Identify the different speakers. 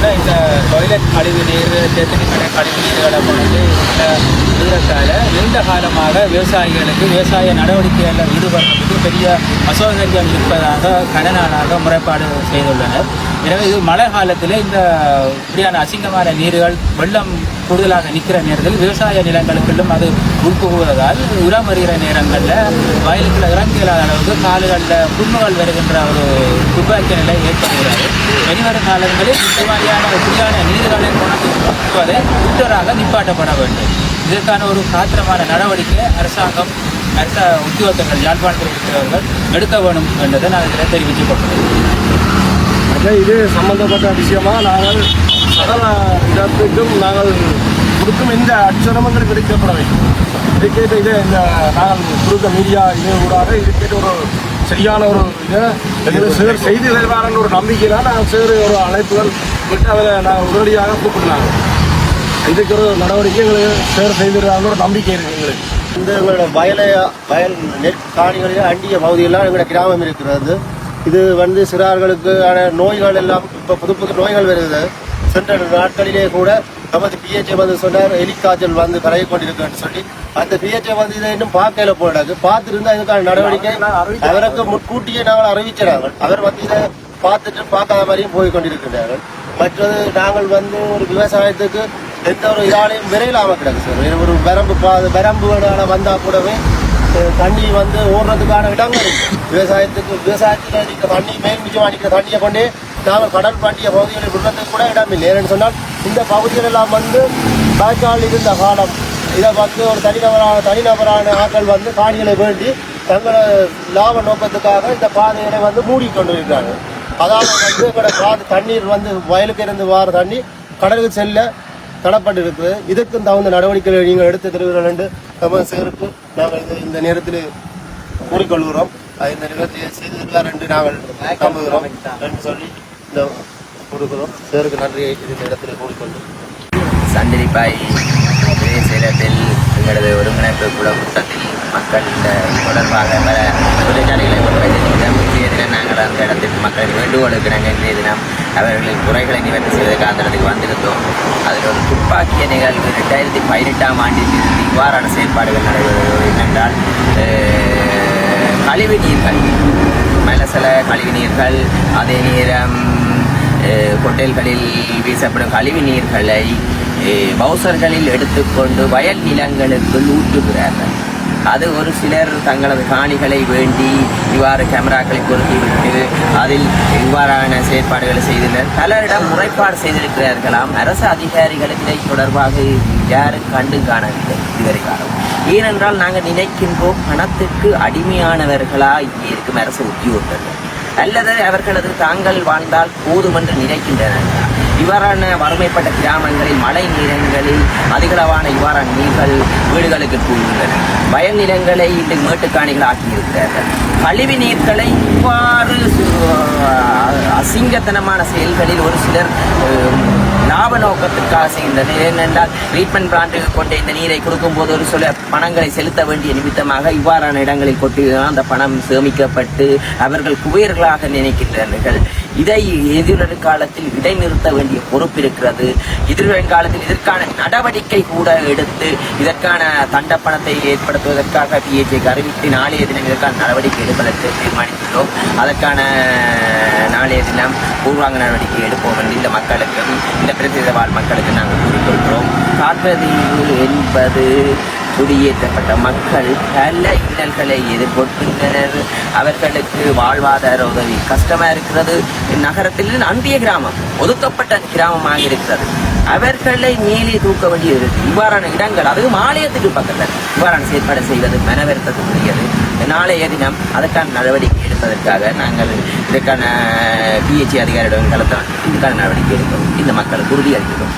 Speaker 1: சொன்னால் இந்த டாய்லெட் கழிவு நீர் தேத்தனிக்கடை கழிவு நீர்களை கொண்டு இந்த நீரத்தால் நீண்ட காலமாக விவசாயிகளுக்கு விவசாய நடவடிக்கைகளில் ஈடுபடுறதுக்கு பெரிய அசௌகரியம் இருப்பதாக கடனாளாக முறைப்பாடு செய்துள்ளனர். எனவே இது மழை காலத்தில் இந்த இப்படியான அசிங்கமான நீர்கள் வெள்ளம் கூடுதலாக நிற்கிற நேரத்தில் விவசாய நிலங்களுக்குள்ளும் அது உட்புகுவதால் உரம் வருகிற நேரங்களில் வயலுக்குள்ள இறங்க இல்லாத அளவுக்கு கால்களில் புண்ணுகள் வருகின்ற ஒரு துப்பாக்கிய நிலை ஏற்படுகிறது. வெளிவரும் காலங்களில் இந்த மாதிரியான இப்படியான நீர்களை கொண்டுவதை குற்றராக நிப்பாட்டப்பட வேண்டும். இதற்கான ஒரு காத்திரமான நடவடிக்கை அரசாங்கம் அரச உத்தியோகத்தர்கள் யாழ்ப்பாணத்தில் இருக்கிறவர்கள் எடுக்க வேணும் என்றதை நான் இதில் தெரிவித்துக் கொள்கிறேன்.
Speaker 2: இது சம்பந்தப்பட்ட விஷயமா? நாங்கள் சகல இடத்துக்கும் நாங்கள் கொடுக்கும் இந்த அச்சரமங்கள் கிடைக்கப்பட வேண்டும். இதுக்கேற்ற இதை இந்த நாங்கள் கொடுக்க மீடியா இது கூடாது இதுக்கேற்ற ஒரு சரியான ஒரு இதை. சேர் செய்தி தருவாரன்ற ஒரு நம்பிக்கையில நாங்கள் சேர் ஒரு அழைப்புகள் விட்டு அதில் நாங்கள் உடனடியாக கூப்பிடுறாங்க இதுக்கு ஒரு நடவடிக்கை எங்களுக்கு சேர் செய்திருக்காங்க ஒரு நம்பிக்கை இருக்குது எங்களுக்கு.
Speaker 3: இந்த எங்களோட வயல வயல் நெற்காணிகளில் அண்டிய பகுதியெல்லாம் எங்களோட கிராமம் இருக்கிறது. இது வந்து சிறார்களுக்கான நோய்கள் எல்லாம் இப்போ புது புது நோய்கள் வருது. சென்ற நாட்களிலே கூட நமது பிஹெச்ஏ வந்து சொன்னார் எலிக்காய்ச்சல் வந்து பரவி கொண்டிருக்குன்னு சொல்லி. அந்த பிஹெச்ஏ வந்து இதை இன்னும் பார்க்கல போடாது பார்த்துருந்தா இதுக்கான நடவடிக்கை அவருக்கு முன்கூட்டியே நாங்கள் அறிவிச்சிறாங்க அவர் வந்து இதை பார்த்துட்டு பார்க்காத மாதிரியும் போய் கொண்டிருக்கிறார்கள் மற்றது நாங்கள் வந்து ஒரு விவசாயத்துக்கு எந்த ஒரு இதாலையும் விரையிலாம கிடக்கு சார். ஒரு வரம்பு பா- வரம்பு வந்தா கூடவே தண்ணி வந்து ஓடுறதுக்கான இடங்கள் விவசாயத்துக்கு விவசாயத்துல நீங்க தண்ணி மேல் மிச்சம் அடிக்கிற தண்ணியை கொண்டே நாங்கள் கடல் பாண்டிய பகுதிகளில் விடுறதுக்கு கூட இடம் இல்லை ஏன்னு சொன்னால் இந்த பகுதிகள் எல்லாம் வந்து வாய்க்கால் இருந்த காலம். இதை வந்து ஒரு தனிநபரான தனிநபரான ஆட்கள் வந்து காணிகளை வேண்டி தங்களோட லாப நோக்கத்துக்காக இந்த பாதைகளை வந்து மூடிக்கொண்டு இருக்கிறாங்க அதாவது வந்து எங்களோட காது தண்ணீர் வந்து வயலுக்கு இருந்து வார தண்ணி கடலுக்கு செல்ல தடப்பட்டு இருக்குது இதுக்கும் தகுந்த நடவடிக்கைகளை நீங்கள் எடுத்து தருவீர்கள் என்று நம்ம சேருக்கு நாங்கள் இது இந்த நேரத்தில் கூறிக்கொள்கிறோம் இந்த நிகழ்ச்சியை செய்திருக்கார் என்று நாங்கள் நம்புகிறோம் என்று சொல்லி இந்த கொடுக்கிறோம். சேருக்கு நன்றியை இந்த இடத்துல கூறிக்கொண்டு
Speaker 4: சந்திரிப்பாய் சேலத்தில் எங்களது ஒருங்கிணைப்பு குழு கூட்டத்தில் மக்கள் இந்த தொடர்பாக பல தொழிற்சாலைகளை உருவாக்கிய முக்கிய தினம் நாங்கள் அந்த இடத்தில் மக்களின் வேண்டுகோளுக்கு நாங்கள் இன்றைய தினம் அவர்களின் குறைகளை நிவர்த்தி செய்வதற்கு அந்த இடத்துக்கு வந்திருந்தோம். அதில் ஒரு துப்பாக்கிய நிகழ்வு ரெண்டாயிரத்தி பதினெட்டாம் ஆண்டில் இவ்வாறான செயல்பாடுகள் நடைபெறுவது என்னென்றால் கழிவு நீர்கள் சில கழிவு நீர்கள் அதே நேரம் அஹ், ஹோட்டல்களில் வீசப்படும் கழிவு நீர்களை பவுசர்களில் எடுத்துக்கொண்டு வயல் நிலங்களுக்குள் ஊற்றுகிறார்கள் அது ஒரு சிலர் தங்களது காணிகளை வேண்டி இவ்வாறு கேமராக்களை பொருத்திவிட்டு அதில் இவ்வாறான செயற்பாடுகளை செய்துள்ளனர். பலரிடம் முறைப்பாடு செய்திருக்கிறார்களாம். அரசு அதிகாரிகள் இதை தொடர்பாக யாரும் கண்டு காணவில்லை இதுவரை காலம். ஏனென்றால் நாங்கள் நினைக்கின்றோம் பணத்துக்கு அடிமையானவர்களாக இருக்கும் அரசு உத்தியோகர்கள் அல்லது அவர்களது தாங்கள் வாழ்ந்தால் போதும் என்று நினைக்கின்றனர். இவ்வாறான வறுமைப்பட்ட கிராமங்களில் மழை நேரங்களில் அதிகளவான இவ்வாறான நீர்கள் வீடுகளுக்கு கூறுகின்றன வயல் நிலங்களை இந்த மேட்டுக்காணிகள் ஆக்கியிருக்கிறார்கள். கழிவு நீர்களை இவ்வாறு அசிங்கத்தனமான செயல்களில் ஒரு சிலர் லாப நோக்கத்துக்காக செய்கின்றனர். ஏனென்றால் ட்ரீட்மெண்ட் பிளான்ட்டுக்கு கொண்டு இந்த நீரை கொடுக்கும்போது ஒரு சில பணங்களை செலுத்த வேண்டிய நிமித்தமாக இவ்வாறான இடங்களில் கொட்டிதான் அந்த பணம் சேமிக்கப்பட்டு அவர்கள் குபேர்களாக நினைக்கின்றார்கள். இதை எதிர்காலத்தில் இடைநிறுத்த வேண்டிய பொறுப்பு இருக்கிறது. எதிர்காலத்தில் இதற்கான நடவடிக்கை கூட எடுத்து இதற்கான தண்ட பணத்தை ஏற்படுத்துவதற்காக பிஹெச்க்கு அறிவித்து நாளைய தினம் இதற்கான நடவடிக்கை எடுப்பதற்கு தீர்மானித்துள்ளோம். அதற்கான நாளைய தினம் பூர்வாங்க நடவடிக்கை எடுப்போம் என்று இந்த மக்களுக்கும் இந்த பிரதேச வாழ் மக்களுக்கு நாங்கள் கூறிக்கொள்கிறோம் காற்றதீவு என்பது குடியேற்றப்பட்ட மக்கள் பல இன்னல்களை எதிர்கொள்கின்றனர். அவர்களுக்கு வாழ்வாதார உதவி கஷ்டமா இருக்கிறது. நகரத்தில் அந்திய கிராமம் ஒதுக்கப்பட்ட கிராமமாக இருக்கிறது. அவர்களை மேலே தூக்க வேண்டியது இவ்வாறான இடங்கள் அதுவும் மாலயத்துக்கு பக்கத்தில். இவ்வாறான செயற்பாடு செய்வது மனவருத்தத்துக்குரியது. நாளைய தினம் அதற்கான நடவடிக்கை எடுப்பதற்காக நாங்கள் இதற்கான பிஹெச்சி அதிகாரியிடம் கலத்தான் இதுக்கான நடவடிக்கை எடுக்கிறோம் இந்த மக்களுக்கு உறுதியளிக்கிறோம்.